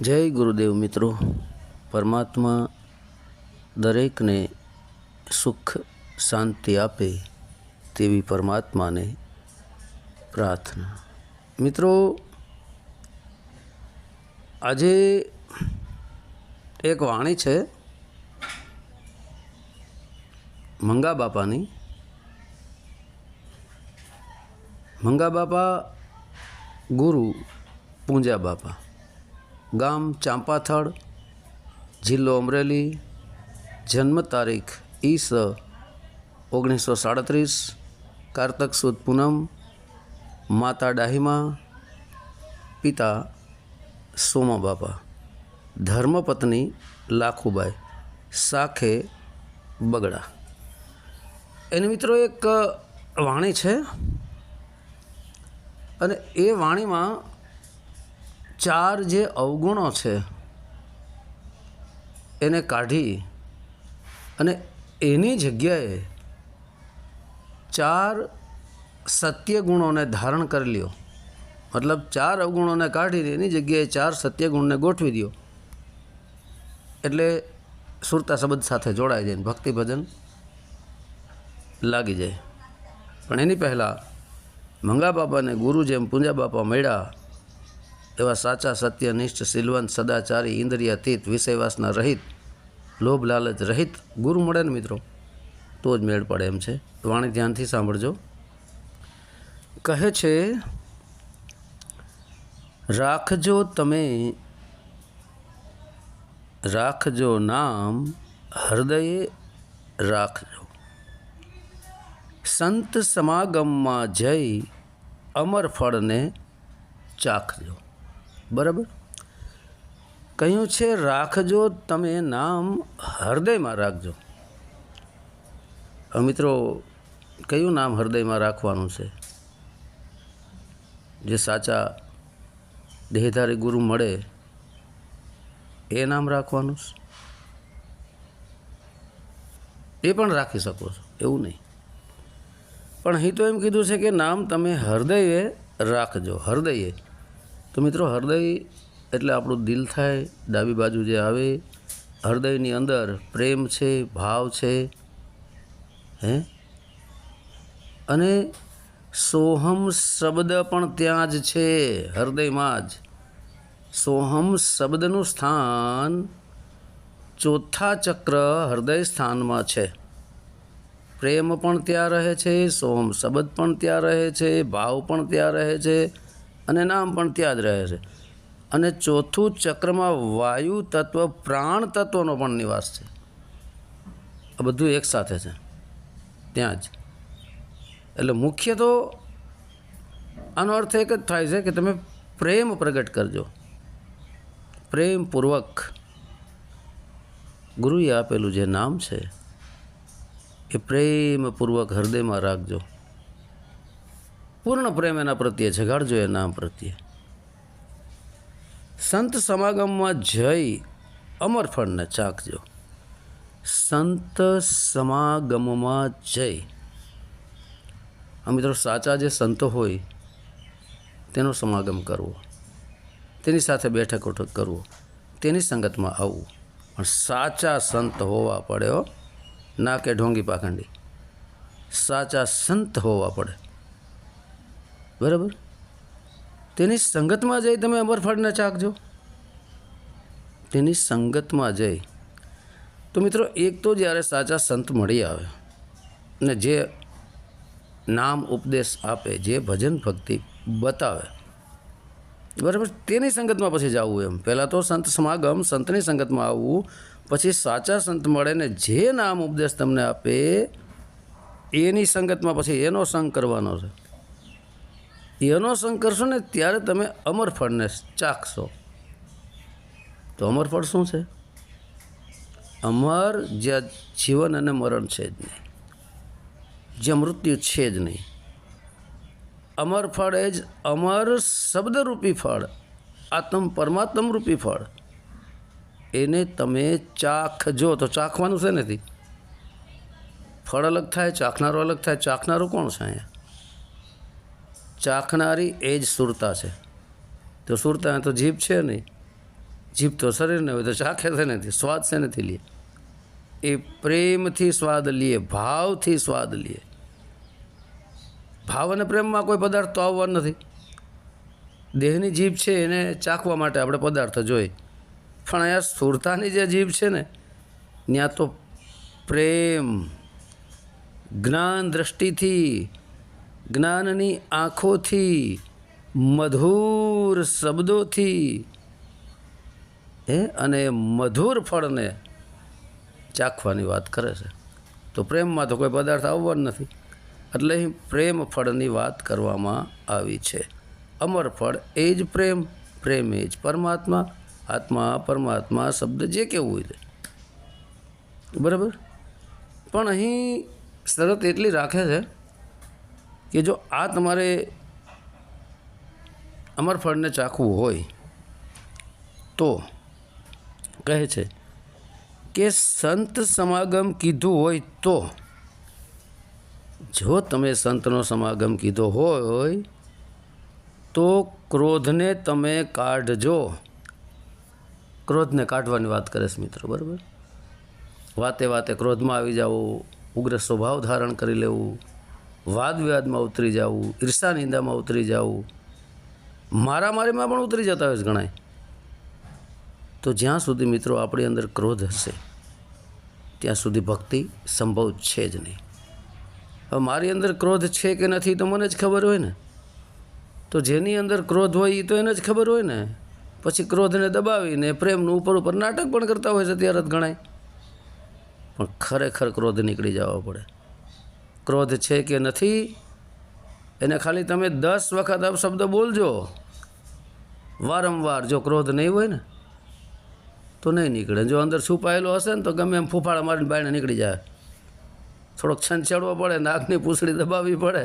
જય ગુરુદેવ મિત્રો. પરમાત્મા દરેકને સુખ, શાંતિ આપે તેવી પરમાત્માને પ્રાર્થના. મિત્રો, આજે એક વાણી છે મંગા બાપાની. મંગા બાપા ગુરુ પૂંજા બાપા. ગામ ચાંપાથળ, જિલ્લો અમરેલી, જન્મ તારીખ ઈસ ઓગણીસો સાડત્રીસ, કારતક સુદ પૂનમ, માતા ડાહીમા, પિતા સોમા બાપા. ધર્મપત્ની લાખુબાઈ, સાખે બગડા. એની મિત્રો એક વાણી છે અને એ વાણીમાં ચાર જે અવગુણો છે, એને કાઢી અને એની જગ્યાએ ચાર સત્ય ગુણોને ધારણ કરી લ્યો. મતલબ ચાર અવગુણોને કાઢીને એની જગ્યાએ ચાર સત્ય ગુણને ગોઠવી દો એટલે સુરતા શબ્દ સાથે જોડાઈ જાય ભક્તિ ભજન લાગી જાય. પણ એની પહેલાં મંગા બાપાને ગુરુ જેમ પૂંજા બાપા મળ્યા એવા સાચા, સત્યનિષ્ઠ સિલવંત સદાચારી ઇન્દ્રિયાતીત વિષયવાસના રહિત, લોભ, લાલચ રહિત ગુરુ મળે ને મિત્રો? તો જ મેળ પડે એમ છે. વાણી ધ્યાનથી સાંભળજો. કહે છે, રાખજો તમે, રાખજો નામ, હૃદયે રાખજો. સંત સમાગમમાં જઈ અમર ફળને ચાખજો. બરાબર? કહ્યું છે, રાખજો, તમે નામ હૃદયમાં રાખજો. હવે મિત્રો, કયું નામ હૃદયમાં રાખવાનું છે? જે સાચા દેહધારી ગુરુ મળે, એ નામ રાખવાનું છે? એ પણ રાખી શકો છો, એવું નહીં. પણ અહીં તો એમ કીધું છે કે, નામ તમે હૃદયે રાખજો, હૃદયે. તો મિત્રો હૃદય એટલે આપણું દિલ થાય, ડાબી બાજુ જે આવે, હૃદયની અંદર પ્રેમ છે, ભાવ છે, હે? અને સોહમ શબ્દ પણ ત્યાં જ છે હૃદયમાં જ. સોહમ શબ્દનું સ્થાન ચોથા ચક્ર હૃદય સ્થાનમાં છે. પ્રેમ પણ ત્યાં રહે છે, સોહમ શબ્દ પણ ત્યાં રહે છે, ભાવ પણ ત્યાં રહે છે અને નામ પણ ત્યાં જ રહે છે. અને ચોથું ચક્રમાં વાયુ તત્વ પ્રાણ તત્વનો પણ નિવાસ છે. આ બધું એકસાથે છે. ત્યાં જ. એટલે મુખ્ય તો આનો અર્થ એક જ થાય છે કે તમે પ્રેમ પ્રગટ કરજો. પ્રેમપૂર્વક ગુરુએ આપેલું જે નામ છે, એ પ્રેમપૂર્વક હૃદયમાં રાખજો. પૂર્ણ પ્રેમ એના પ્રત્યે જગાડજો એ નામ પ્રત્યે. સંત સમાગમમાં જઈ અમર ફળને ચાખજો. સંત સમાગમમાં જઈ. આ મિત્રો સાચા જે સંતો હોય, તેનો સમાગમ કરવો. તેની સાથે બેઠક ઉઠક કરવો. તેની સંગતમાં આવવું. પણ સાચા સંત હોવા પડે હો. ના કે ઢોંગી પાખંડી. સાચા સંત હોવા પડે. બરાબર? તેની સંગતમાં જઈ તમે અમરફળને ચાખજો તેની સંગતમાં જઈ. તો મિત્રો, એક તો જ્યારે સાચા સંત મળી આવે ને જે નામ ઉપદેશ આપે, જે ભજન ભક્તિ બતાવે, બરાબર? તેની સંગતમાં પછી જવું એમ. પહેલાં તો સંત સમાગમ, સંતની સંગતમાં આવવું, પછી સાચા સંત મળે ને જે નામ ઉપદેશ તમને આપે, એની સંગતમાં પછી એનો સંગ કરવાનો છે. એનો સંગ કરશો ને ત્યારે તમે અમરફળને ચાખશો. તો અમરફળ શું છે? અમર જ્યાં જીવન અને મરણ છે જ નહીં. જ્યાં મૃત્યુ છે જ નહીં. અમર ફળ એ જ અમર શબ્દરૂપી ફળ, આત્મ પરમાત્મ રૂપી ફળ. એને તમે ચાખજો. તો ચાખવાનું છે નથી ફળ અલગ થાય, ચાખનારો અલગ થાય. ચાખનારું કોણ છે અહીંયા? ચાખનારી એ જ સુરતા છે. તો સુરતા તો જીભ છે નહીં. જીભ તો શરીરને હોય તો ચાખે છે નથી સ્વાદ છે નથી લે. એ પ્રેમથી સ્વાદ લે, ભાવથી સ્વાદ લે. ભાવ અને પ્રેમમાં કોઈ પદાર્થ તો આવવા નથી. દેહની જીભ છે એને ચાખવા માટે આપણે પદાર્થ જોઈએ. પણ અહીંયા સુરતાની જે જીભ છે ને, ત્યાં તો પ્રેમ, જ્ઞાન દ્રષ્ટિથી જ્ઞાનની આંખોથી, મધુર શબ્દોથી, હે, અને મધુર ફળને ચાખવાની વાત કરે છે. તો પ્રેમમાં તો કોઈ પદાર્થ આવવાનો નથી. એટલે અહીં પ્રેમ ફળની વાત કરવામાં આવી છે. અમર ફળ એ જ પ્રેમ પ્રેમ એ જ પરમાત્મા, આત્મા, પરમાત્મા શબ્દ જે કેવું હોય તે. બરાબર? પણ અહીં શરત એટલી રાખે છે કે જો આ તમારે અમર ફળને ચાખવું હોય, તો કહે છે કે સંત સમાગમ કીધું હોય તો, જો તમે સંતનો સમાગમ કીધો હોય, તો ક્રોધને તમે કાઢજો. ક્રોધને કાઢવાની વાત કરે છે મિત્રો, બરાબર? વાતે વાતે ક્રોધમાં આવી જવું ઉગ્ર સ્વભાવ ધારણ કરી લેવું. વાદ વિવાદમાં ઉતરી જવું ઈર્ષા નિંદામાં ઉતરી જવું મારામારીમાં પણ ઉતરી જતા હોય છે ઘણાય. તો જ્યાં સુધી મિત્રો આપણી અંદર ક્રોધ હશે, ત્યાં સુધી ભક્તિ સંભવ છે જ નહીં. હવે મારી અંદર ક્રોધ છે કે નથી તો મને જ ખબર હોય ને. તો જેની અંદર ક્રોધ હોય એ તો એને જ ખબર હોય ને. પછી ક્રોધને દબાવીને પ્રેમનું ઉપર ઉપર નાટક પણ કરતા હોય છે ત્યારે જ ગણાય. પણ ખરેખર ક્રોધ નીકળી જવા પડે. ક્રોધ છે કે નથી? એને ખાલી તમે દસ વખત અપશબ્દ બોલજો. વારંવાર જો ક્રોધ નહીં હોય ને, તો નહીં નીકળે. જો અંદર છુપાયેલો હશે ને, તો ગમે એમ ફૂફાળા મારીને બાયણે નીકળી જાય. થોડોક છંછેડવો પડે નાકની પૂછડી દબાવવી પડે.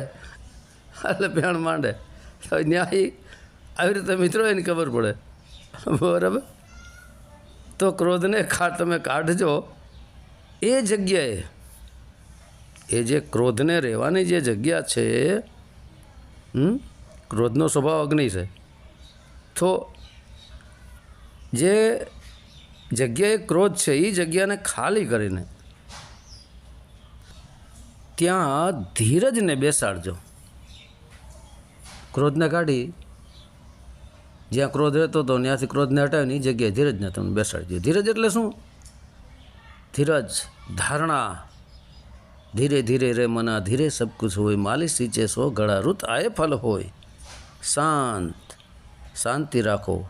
એટલે પેણ માંડે. ન્યાય આવી રીતે મિત્રો એને ખબર પડે. બરાબર? તો ક્રોધને ખા, તમે કાઢજો. એ જગ્યાએ એ જે ક્રોધને રહેવાની જે જગ્યા છે ક્રોધનો સ્વભાવ અગ્નિ છે. તો જે જગ્યાએ ક્રોધ છે એ જગ્યાને ખાલી કરીને ત્યાં ધીરજને બેસાડજો. ક્રોધને કાઢી, જ્યાં ક્રોધ રહેતો હતો, ત્યાંથી ક્રોધને હટાવીને એ જગ્યાએ ધીરજને તમને બેસાડજો. ધીરજ એટલે શું? ધીરજ, ધારણા. ધીરે ધીરે રે મના, ધીરે સબ કુછ હોય, માલિશ નીચે સો ગળા ઋત આય ફલ હોય. શાંત, શાંતિ રાખો.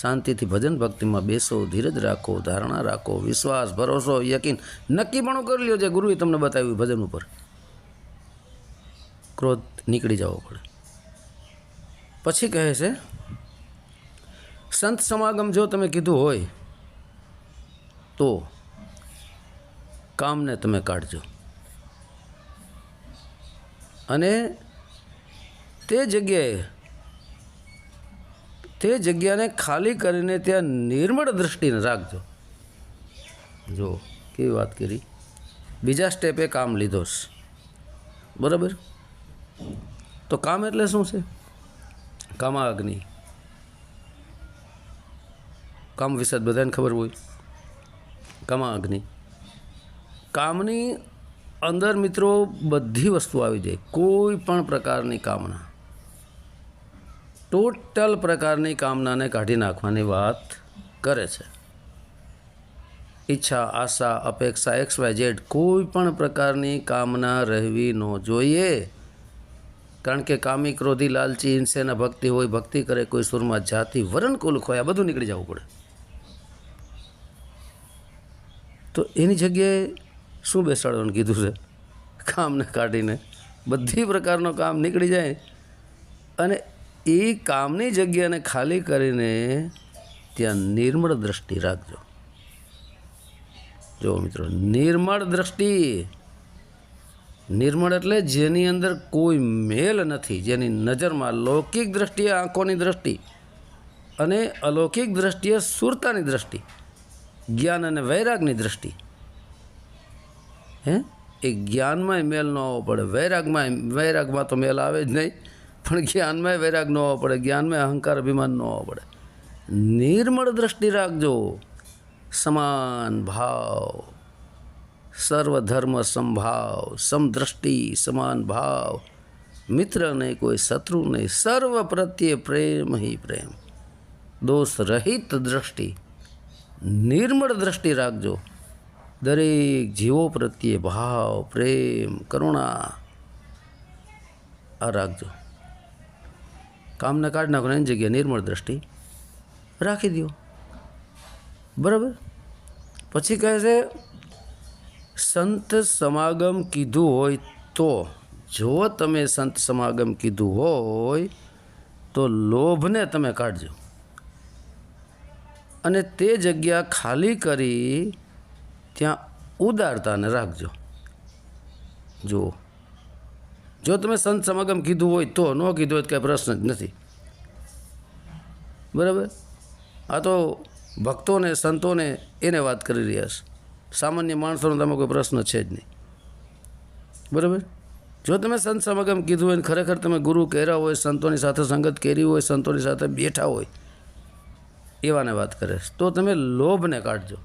શાંતિથી ભજન ભક્તિમાં બેસો, ધીરજ રાખો, ધારણા રાખો, વિશ્વાસ ભરોસો, યકીન. નક્કી પણ કરી લ્યો જે ગુરુએ તમને બતાવ્યું ભજન ઉપર. ક્રોધ નીકળી જવો પડે. પછી કહે છે, સંત સમાગમ જો તમે કીધું હોય, તો કામને તમે કાઢજો. અને તે જગ્યાએ, તે જગ્યાને ખાલી કરીને ત્યાં નિર્મળ દૃષ્ટિને રાખજો. જો, કેવી વાત કરી. બીજા સ્ટેપે કામ લીધો છે. બરાબર? તો કામ એટલે શું છે? કામાગ્નિ કામ વિશે બધાને ખબર હોય? કામાગ્નિ કામની અંદર મિત્રો બધી વસ્તુ આવી જાય, કોઈ પણ પ્રકારની કામના. ટોટલ પ્રકારની કામનાને કાઢી નાખવાની વાત કરે છે. ઈચ્છા, આશા, અપેક્ષા, એક્સ, વાય, ઝેડ, કોઈ પણ પ્રકારની કામના રહેવી ન જોઈએ. કારણ કે કામી, ક્રોધી, લાલચી, હિંસેના ભક્તિ હોય, ભક્તિ કરે, કોઈ સુરમાં જાતિ, વરણ, કુલ ખોય આ બધું નીકળી જવું પડે. તો એની જગ્યાએ શું બેસાડવાનું કીધું છે? કામને કાઢીને બધી પ્રકારનો કામ નીકળી જાય. અને એ કામની જગ્યાને ખાલી કરીને ત્યાં નિર્મળ દ્રષ્ટિ રાખજો. જો મિત્રો, નિર્મળ દ્રષ્ટિ. નિર્મળ એટલે જેની અંદર કોઈ મેલ નથી, જેની નજરમાં લૌકિક દ્રષ્ટિએ આંખોની દ્રષ્ટિ અને અલૌકિક દ્રષ્ટિએ સુરતાની દ્રષ્ટિ, જ્ઞાન અને વૈરાગની દ્રષ્ટિ. હે? એ જ્ઞાનમાં મેલ ન આવવો પડે. વૈરાગમાં વૈરાગમાં તો મેલ આવે જ નહીં. પણ જ્ઞાનમાં વૈરાગ ન આવવો પડે. જ્ઞાનમાં અહંકાર અભિમાન ન આવવો પડે. નિર્મળ દ્રષ્ટિ રાખજો. સમાન ભાવ. સર્વધર્મ સંભાવ. સમદ્રષ્ટિ સમાન ભાવ. મિત્ર નહીં કોઈ શત્રુ નહીં. સર્વ પ્રત્યે પ્રેમ હિ પ્રેમ. દોષ રહિત દ્રષ્ટિ. નિર્મળ દ્રષ્ટિ રાખજો. દરેક જીવો પ્રત્યે ભાવ, પ્રેમ, કરુણા આ રાખજો. કામને કાઢી નાખો એની જગ્યાએ નિર્મળ દ્રષ્ટિ રાખી દો બરાબર? પછી કહે છે, સંત સમાગમ કીધું હોય તો, જો તમે સંત સમાગમ કીધું હોય, તો લોભને તમે કાઢજો. અને તે જગ્યા ખાલી કરી ત્યાં ઉદારતાને રાખજો. જુઓ. જો તમે સંત સમાગમ કીધું હોય તો ન કીધું હોય તો કાંઈ પ્રશ્ન જ નથી. બરાબર? આ તો ભક્તોને, સંતોને એને વાત કરી રહ્યા છે. સામાન્ય માણસોનો તમે કોઈ પ્રશ્ન છે જ નહીં. બરાબર? જો તમે સંત સમાગમ કીધું હોય ખરેખર તમે ગુરુ કહેરા હોય, સંતોની સાથે સંગત કરી હોય, સંતોની સાથે બેઠા હોય, એવાને વાત કરે તો તમે લોભને કાઢજો.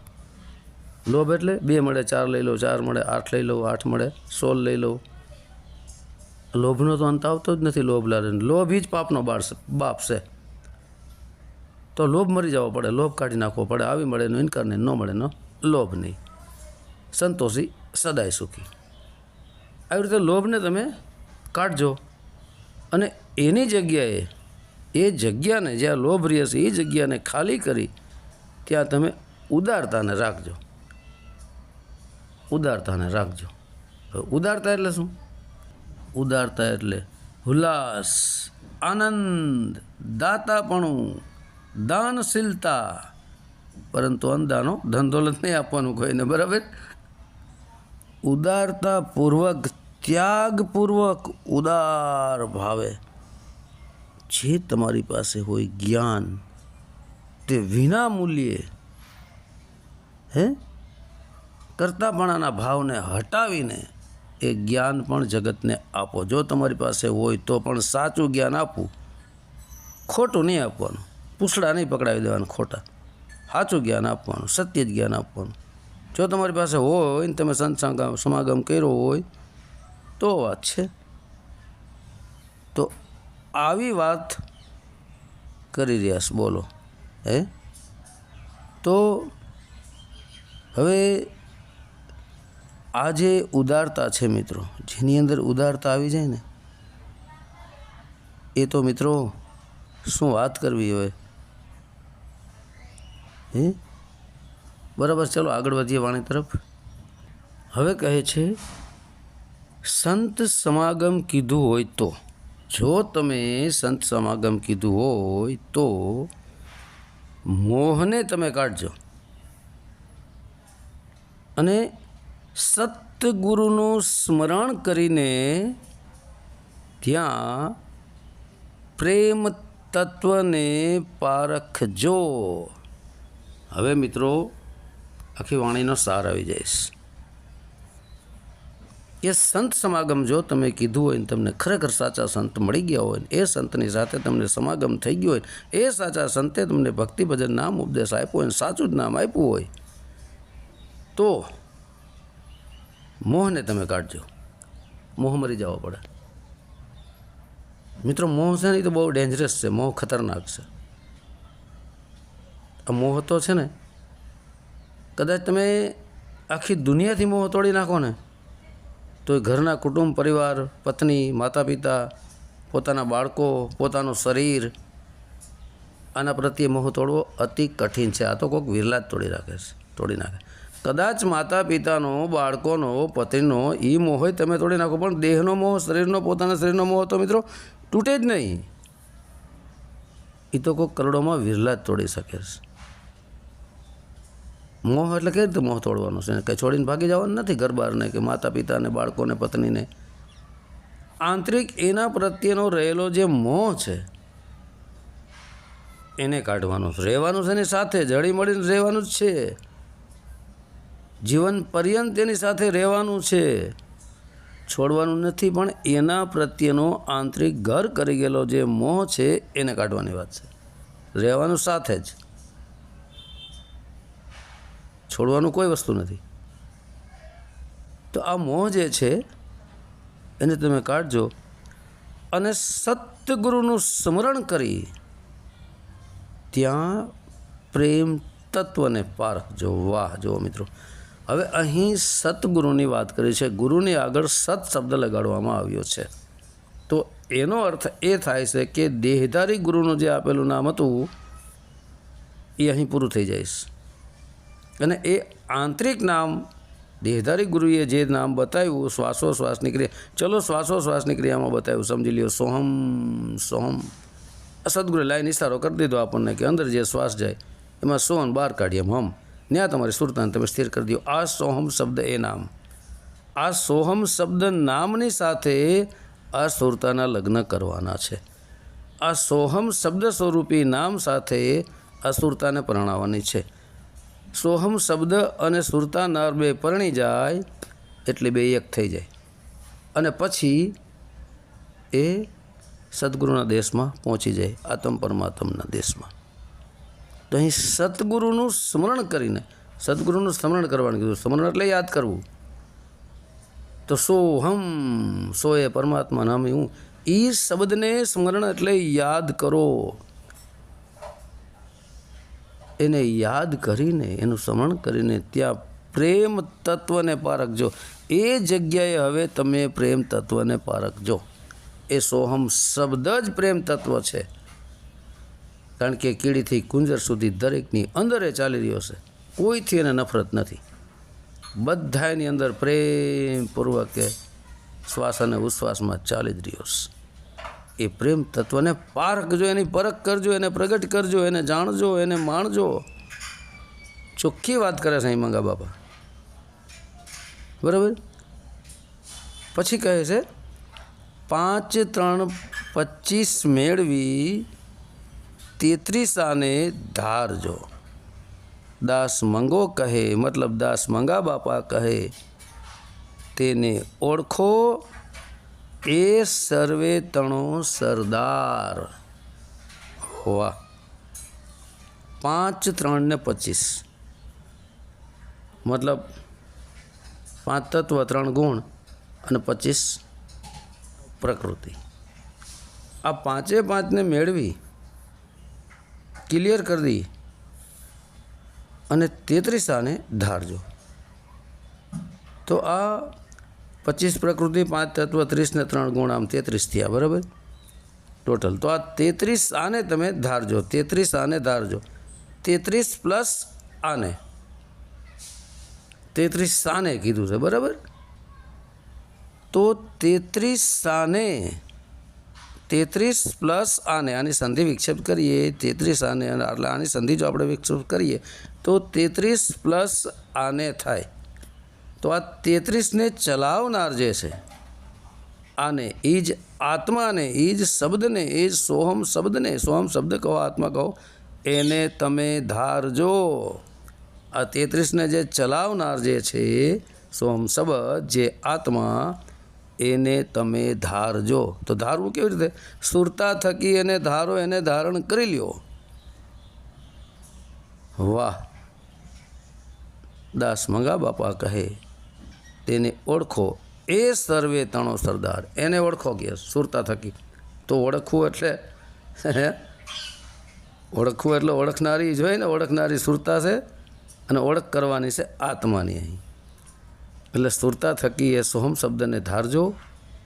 લોભ એટલે બે મળે, ચાર લઈ લો, ચાર મળે, આઠ લઈ લો, આઠ મળે, સોળ લઈ લો. લોભનો તો અંત આવતો જ નથી લોભ લારે. લોભ જ પાપનો બાપ છે. તો લોભ મરી જવો પડે, લોભ કાઢી નાખવો પડે. આવી મળે એનો ઇનકાર નહીં, ન મળે નો લોભ નહીં. સંતોષી, સદાય સુખી. આવી રીતે લોભને તમે કાઢજો. અને એની જગ્યાએ, એ જગ્યાને જ્યાં લોભ રહે છે, એ જગ્યાને ખાલી કરી, ત્યાં તમે ઉદારતાને રાખજો. ઉદારતાને રાખજો. ઉદારતા એટલે શું? ઉદારતા એટલે ઉલ્લાસ આનંદ, દાતાપણું, દાનશીલતા. પરંતુ અંદાનો ધનદોલત નહીં આપવાનું કોઈને, બરાબર? ઉદારતાપૂર્વક, ત્યાગપૂર્વક ઉદાર ભાવે. જે તમારી પાસે હોય જ્ઞાન, તે વિના મૂલ્યે હે? કરતાપણાના ભાવને હટાવીને એ જ્ઞાન પણ જગતને આપો. જો તમારી પાસે હોય તો પણ સાચું જ્ઞાન આપવું. ખોટું નહીં આપવાનું. પૂછડા નહીં પકડાવી દેવાનું ખોટા. સાચું જ્ઞાન આપવાનું, સત્ય જ જ્ઞાન આપવાનું. જો તમારી પાસે હોય ને તમે સંતસંગમ સમાગમ કર્યો હોય, તો વાત છે. તો આવી વાત કરી રહ્યા છે. બોલો. હે? તો હવે આ જે ઉદારતા છે મિત્રો, જેની અંદર ઉદારતા આવી જાય ને, એ તો મિત્રો શું વાત કરવી હોય હે? બરાબર, ચલો આગળ વધીએ વાણી તરફ. હવે કહે છે, સંત સમાગમ કીધું હોય તો, જો તમે સંત સમાગમ કીધું હોય તો મોહને તમે કાઢજો. અને સતગુરુનું સ્મરણ કરીને ત્યાં પ્રેમ તત્વને પારખજો. હવે મિત્રો, આખી વાણીનો સાર આવી જઈશ. એ સંત સમાગમ જો તમે કીધું હોય ને તમને ખરેખર સાચા સંત મળી ગયા હોય ને, એ સંતની સાથે તમને સમાગમ થઈ ગયો હોય એ સાચા સંતે તમને ભક્તિ ભજન નામ ઉપદેશ આપ્યો હોય સાચું જ નામ આપ્યું હોય, તો મોહને તમે કાઢજો. મોહ મરી જવો પડે. મિત્રો, મોહ છે ને એ તો બહુ ડેન્જરસ છે. મોહ ખતરનાક છે. આ મોહ તો છે ને, કદાચ તમે આખી દુનિયાથી મોહ તોડી નાખો ને, તો એ ઘરના કુટુંબ, પરિવાર, પત્ની માતા પિતા પોતાના બાળકો, પોતાનું શરીર, આના પ્રત્યે મોહ તોડવો અતિ કઠિન છે. આ તો કોઈક વિરલા જ તોડી રાખે છે, તોડી નાખે. કદાચ માતા પિતાનો બાળકોનો, પતિનો એ મોહ હોય તમે તોડી નાખો. પણ દેહનો મોહ, શરીરનો, પોતાના શરીરનો મોહ તો મિત્રો તૂટે જ નહીં. એ તો કોઈક કરોડોમાં વિરલા જ તોડી શકે છે. મોહ એટલે કેવી રીતે મોહ તોડવાનો છે? કંઈ છોડીને ભાગી જવાનું નથી ઘર કે માતા પિતાને બાળકોને, પત્નીને. આંતરિક એના પ્રત્યેનો રહેલો જે મોહ છે, એને કાઢવાનો રહેવાનું છે એની સાથે જડી મળીને રહેવાનું જ છે. જીવન પર્યંત તેની સાથે રહેવાનું છે. છોડવાનું નથી, પણ એના પ્રત્યેનો આંતરિક ઘર કરી ગયેલો જે મોહ છે, એને કાઢવાની વાત છે. રહેવાનું સાથે જ. છોડવાનું કોઈ વસ્તુ નથી. તો આ મોહ જે છે, એને તમે કાઢજો અને સત્યગુરુનું સ્મરણ કરી ત્યાં પ્રેમ તત્વને પારખજો વાહ, જુઓ મિત્રો. હવે અહીં સતગુરુની વાત કરી છે. ગુરુની આગળ સત શબ્દ લગાડવામાં આવ્યો છે. તો એનો અર્થ એ થાય છે કે દેહધારી ગુરુનું જે આપેલું નામ હતું, એ અહીં પૂરું થઈ છે. અને એ આંતરિક નામ દેહધારી ગુરુએ જે નામ બતાવ્યું શ્વાસોશ્વાસની ક્રિયા ચલો શ્વાસોશ્વાસની ક્રિયામાં બતાવ્યું, સમજી લ્યો, સોહમ સોહમ. સદગુરુ લાઈન ઇશારો કરી દીધો આપણને કે અંદર જે શ્વાસ જાય, એમાં સોહન બહાર કાઢીએ હમ. ત્યાં તમારી સુરતાને તમે સ્થિર કરી દો. આ સોહમ શબ્દ એ નામ. આ સોહમ શબ્દ નામની સાથે આ સુરતાના લગ્ન કરવાના છે. આ સોહમ શબ્દ સ્વરૂપી નામ સાથે આ સુરતાને પરણાવવાની છે. સોહમ શબ્દ અને સુરતા નર બે પરણી જાય એટલે બે એક થઈ જાય. અને પછી એ સદગુરુના દેશમાં પહોંચી જાય આતમ પરમાત્મના દેશમાં. તો અહીં સદગુરુનું સ્મરણ કરીને, સદગુરુનું સ્મરણ કરવાનું કીધું. સ્મરણ એટલે યાદ કરવું. તો સોહમ સો એ પરમાત્મા નામે હું એ શબ્દને સ્મરણ એટલે યાદ કરો. એને યાદ કરીને, એનું સ્મરણ કરીને ત્યાં પ્રેમ તત્વને પારખજો એ જગ્યાએ હવે તમે પ્રેમ તત્વને પારખજો એ સોહમ શબ્દ જ પ્રેમ તત્વ છે. કારણ કે કીડીથી કુંજર સુધી દરેકની અંદર એ ચાલી રહ્યો છે. કોઈથી એને નફરત નથી. બધાની અંદર પ્રેમપૂર્વક શ્વાસ અને ઉશ્વાસમાં ચાલી જ રહ્યો છે. એ પ્રેમ તત્વને પારખજો, એની પરખ કરજો, એને પ્રગટ કરજો, એને જાણજો, એને માણજો. ચોખ્ખી વાત કરે છે મંગા બાપા. બરાબર? પછી કહે છે, પાંચ ત્રણ પચીસ મેળવી તેત્રીસ આને ધારજો દાસ મંગો કહે, મતલબ દાસ મંગા બાપા કહે, તેને ઓળખો એ સર્વે તણો સરદાર. હોવા. પાંચ, ત્રણ ને પચીસ. મતલબ પાંચ તત્વ, ત્રણ ગુણ અને પચીસ પ્રકૃતિ. આ પાંચે પાંચને મેળવી ક્લિયર કરી દઈએ. અને તેત્રીસ આને ધારજો. તો આ પચીસ પ્રકૃતિ, પાંચ તત્વ, ત્રીસ ને ત્રણ ગુણ, આમ તેત્રીસ થયા, બરાબર? ટોટલ તો આ તેત્રીસ આને તમે ધારજો. તેત્રીસ આને ધારજો. તેત્રીસ પ્લસ આને. તેત્રીસ સાને કીધું છે, બરાબર? તો તેત્રીસ સાને તેત્રીસ પ્લસ આને આની સંધિ વિક્ષેપ કરીએ, તેત્રીસ આને એટલે આની સંધિ જો આપણે વિક્ષેપ કરીએ, તો તેત્રીસ પ્લસ આને થાય. તો આ તેત્રીસને ચલાવનાર જે છે, આને એ જ આત્માને એ જ શબ્દને એ જ સોહમ શબ્દને, સોહમ શબ્દ કહો, આત્મા કહો, એને તમે ધારજો. આ તેત્રીસને જે ચલાવનાર જે છે, સોહમ શબ્દ, જે આત્મા એને તમે ધારજો. તો ધારવું કેવી રીતે? સુરતા થકી એને ધારો, એને ધારણ કરી લ્યો. વાહ. દાસ મંગા બાપા કહે, તેને ઓળખો. એ સર્વે તણો સરદાર. એને ઓળખો કે સુરતા થકી. તો ઓળખવું એટલે ઓળખવું એટલે ઓળખનારી જોઈએ ને, ઓળખનારી સુરતા છે અને ઓળખ કરવાની છે આત્માની અહીં. એટલે સ્થુરતા થકી એ સોહમ શબ્દને ધારજો,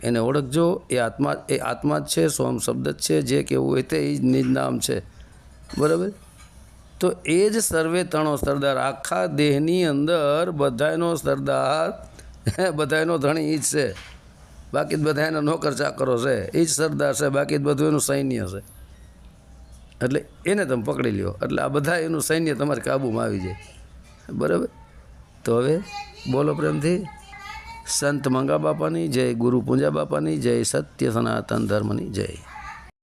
એને ઓળખજો. એ આત્મા એ આત્મા જ છે, સોહમ શબ્દ જ છે, જે કેવું હોય તે એ જ નામ છે. બરાબર? તો એ જ સર્વે તણો સરદાર. આખા દેહની અંદર બધાનો સરદાર બધાયનો ધણી એ જ છે. બાકી બધા એના નોકર ચાકરો છે. એ જ સરદાર છે, બાકી બધું એનું સૈન્ય છે. એટલે એને તમે પકડી લ્યો. એટલે આ બધા એનું સૈન્ય તમારે કાબૂમાં આવી જાય. બરાબર? તો હવે બોલો પ્રેમથી. સંત મંગા બાપાની જય, ગુરુ પૂંજા બાપાની જય, સત્ય સનાતન ધર્મની જય.